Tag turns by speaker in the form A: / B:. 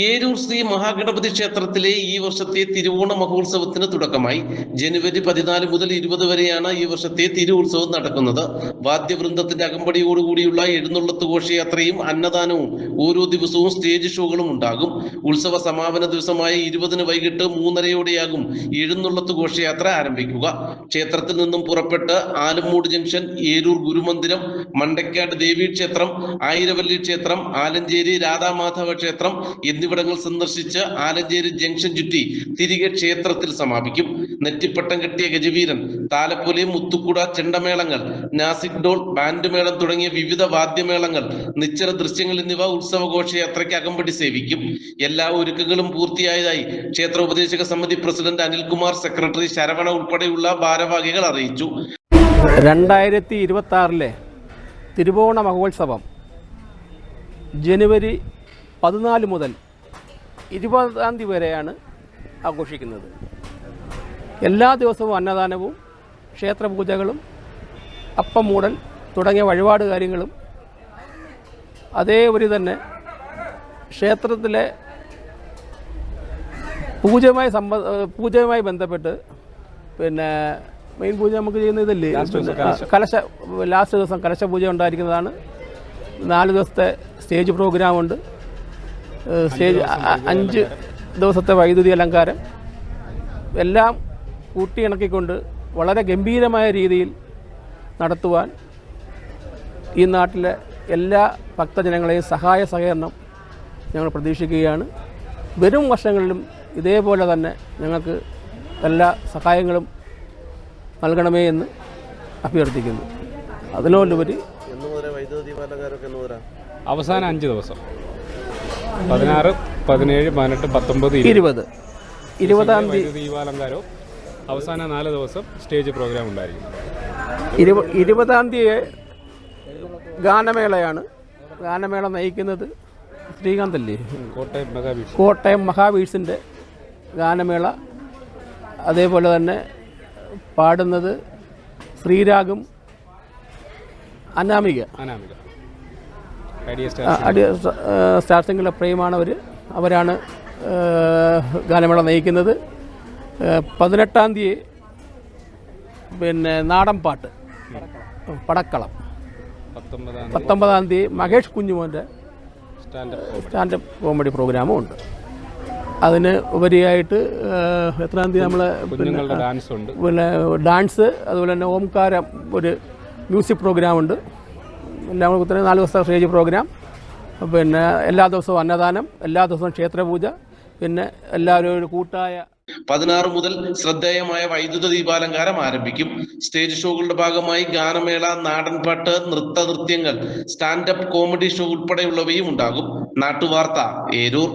A: ഏരൂർ ശ്രീ മഹാഗണപതി ക്ഷേത്രത്തിലെ ഈ വർഷത്തെ തിരുവോണ മഹോത്സവത്തിന് തുടക്കമായി. ജനുവരി പതിനാല് മുതൽ ഇരുപത് വരെയാണ് ഈ വർഷത്തെ തിരുവുത്സവം നടക്കുന്നത്. വാദ്യവൃന്ദത്തിന്റെ അകമ്പടിയോടുകൂടിയുള്ള എഴുന്നള്ളത്ത് ഘോഷയാത്രയും അന്നദാനവും ഓരോ ദിവസവും സ്റ്റേജ് ഷോകളും ഉണ്ടാകും. ഉത്സവ സമാപന ദിവസമായ ഇരുപതിന് വൈകിട്ട് മൂന്നരയോടെയാകും എഴുന്നള്ളത്ത് ഘോഷയാത്ര ആരംഭിക്കുക. ക്ഷേത്രത്തിൽ നിന്നും പുറപ്പെട്ട് ആലമ്മൂട് ജംഗ്ഷൻ ഏരൂർ ഗുരുമന്ദിരം മണ്ടക്കാട് ദേവീക്ഷേത്രം ആയിരവല്ലി ക്ഷേത്രം ആലഞ്ചേരി രാധാമാധവ ക്ഷേത്രം എന്നിവിടങ്ങൾ സന്ദർശിച്ച് ആലഞ്ചേരി ജംഗ്ഷൻ ചുറ്റി തിരികെ ക്ഷേത്രത്തിൽ സമാപിക്കും. നെറ്റിപ്പട്ടം കെട്ടിയ ഗജവീരൻ താലപ്പൊലി മുത്തുക്കുട ചെണ്ടമേളങ്ങൾ നാസിക് ഡോൾ ബാൻഡ് മേളം തുടങ്ങിയ വിവിധ വാദ്യമേളങ്ങൾ നിശ്ചല ദൃശ്യങ്ങൾ എന്നിവ ഉത്സവ ഘോഷയാത്രയ്ക്ക് അകമ്പടി സേവിക്കും. എല്ലാ ഒരുക്കങ്ങളും പൂർത്തിയായതായി ക്ഷേത്ര ഉപദേശക സമിതി പ്രസിഡന്റ് അനിൽകുമാർ സെക്രട്ടറി ശരവണ ഉൾപ്പെടെയുള്ള ഭാരവാഹികൾ അറിയിച്ചു.
B: രണ്ടായിരത്തി ഇരുപത്തി ആറിലെ തിരുവോണ മഹോത്സവം ജനുവരി പതിനാല് മുതൽ ഇരുപതാം തീയതി വരെയാണ് ആഘോഷിക്കുന്നത്. എല്ലാ ദിവസവും അന്നദാനവും ക്ഷേത്രപൂജകളും അപ്പം മൂടൽ തുടങ്ങിയ വഴിപാട് കാര്യങ്ങളും അതേപോലെ തന്നെ ക്ഷേത്രത്തിലെ പൂജയുമായി സംബ പൂജയുമായി ബന്ധപ്പെട്ട് പിന്നെ മെയിൻ പൂജ നമുക്ക് ചെയ്യുന്ന ഇതല്ലേ? കലശ ലാസ്റ്റ് ദിവസം കലശ പൂജ ഉണ്ടായിരിക്കുന്നതാണ്. നാല് ദിവസത്തെ സ്റ്റേജ് പ്രോഗ്രാമുണ്ട്. സ്റ്റേജ് അഞ്ച് ദിവസത്തെ വൈദ്യുതി അലങ്കാരം എല്ലാം കൂട്ടിയിണക്കിക്കൊണ്ട് വളരെ ഗംഭീരമായ രീതിയിൽ നടത്തുവാൻ ഈ നാട്ടിലെ എല്ലാ ഭക്തജനങ്ങളെയും സഹായ സഹകരണം ഞങ്ങൾ പ്രതീക്ഷിക്കുകയാണ്. വരും വർഷങ്ങളിലും ഇതേപോലെ തന്നെ ഞങ്ങൾക്ക് എല്ലാ സഹായങ്ങളും നൽകണമേ എന്ന് അഭ്യർത്ഥിക്കുന്നു. അതിനോടുപരി
C: അവസാന അഞ്ച് ദിവസം. പതിനാറ് പതിനേഴ് പതിനെട്ട് പത്തൊമ്പത് ഇരുപത്.
B: ഇരുപത്. തീയതി
C: ദീപാലങ്കാരവും അവസാന നാല് ദിവസം സ്റ്റേജ് പ്രോഗ്രാം ഉണ്ടായിരിക്കും.
B: ഇരുപ ഇരുപതാം തീയതി ഗാനമേളയാണ്. ഗാനമേള നയിക്കുന്നത് ശ്രീകാന്തല്ലേ?
C: കോട്ടയം മെഗാബീച്ച്
B: കോട്ടയം മഹാവീഴ്സിന്റെ ഗാനമേള. അതേപോലെ തന്നെ പാടുന്നത് ശ്രീരാഗം അനാമിക.
C: അനാമിക.
B: ആ,
C: സ്റ്റാർ
B: സിംഗിലെ പ്രേമാണ് അവർ അവരാണ് ഗാനമേള നയിക്കുന്നത്. പതിനെട്ടാം തീയതി പിന്നെ നാടൻ പാട്ട്. പടക്കളം.
C: പത്തൊമ്പതാം തീയതി.
B: മഹേഷ് കുഞ്ഞുമോന്റെ
C: സ്റ്റാൻഡപ്പ് കോമഡി
B: പ്രോഗ്രാമും ഉണ്ട് അതിന് ഉപരിയായിട്ട് എത്രാം തീയതി നമ്മൾ പിന്നെ ഡാൻസ് അതുപോലെ തന്നെ ഓംകാരം ഒരു മ്യൂസിക് പ്രോഗ്രാമുണ്ട്. എല്ലാം കൂടി കുത്തനെ നാല് ദിവസത്തെ സ്റ്റേജ് പ്രോഗ്രാം. പിന്നെ എല്ലാ ദിവസവും അന്നദാനം എല്ലാ ദിവസവും ക്ഷേത്രപൂജ പിന്നെ എല്ലാവരും ഒരു കൂട്ടായ
A: പതിനാറ് മുതൽ ശ്രദ്ധേയമായ വൈദ്യുത ദീപാലങ്കാരം ആരംഭിക്കും. സ്റ്റേജ് ഷോകളുടെ ഭാഗമായി ഗാനമേള നാടൻപാട്ട് നൃത്ത നൃത്യങ്ങൾ സ്റ്റാൻഡപ്പ് കോമഡി ഷോ ഉൾപ്പെടെയുള്ളവയും ഉണ്ടാകും. നാട്ടുവാർത്ത ഏരൂർ.